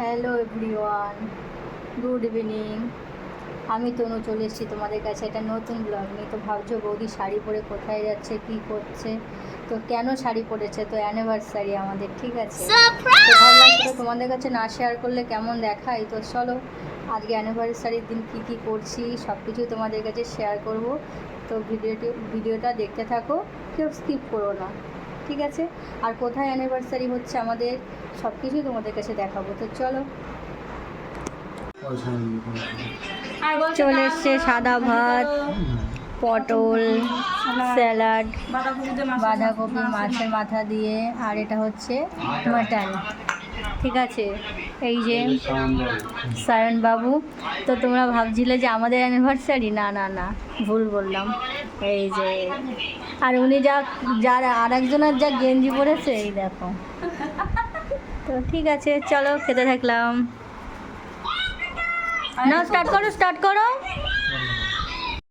Hello everyone good evening. আমি তনু চলে এসেছি তোমাদের কাছে একটা নতুন ব্লগ নিয়ে। তো ভাবছ বৌদি শাড়ি পরে কোথায় যাচ্ছে কি করছে? তো কেন শাড়ি পরেছে? তো অ্যানিভার্সারি আমাদের ঠিক আছে? তো তোমাদের কাছে না শেয়ার করলে কেমন দেখায়? তো চলো আজকে অ্যানিভার্সারির দিন কী কী করছি সব কিছুই তোমাদের কাছে শেয়ার করব। তো ভিডিওটি ভিডিওটা দেখতে থাকো কেউ স্কিপ করো না। ঠিক আছে? আর কোথায় অ্যানিভার্সারি হচ্ছে আমাদের? সব কিছুই তোমাদের কাছে দেখাবো। তো চলো। চলে এসছে সাদা ভাত পটল স্যালাড বাঁধাকপি মাছের মাথা দিয়ে আর এটা হচ্ছে মাটন। ঠিক আছে? এই যে সায়ন বাবু। তো তোমরা ভাবছিলে যে আমাদের অ্যানিভার্সারি না না না ভুল বললাম। এই যে আর উনি যা যার আর একজনের যা গেঞ্জি পরেছে এই দেখো। তো ঠিক আছে চলো খেতে থাকলাম। না স্টার্ট করো স্টার্ট করো।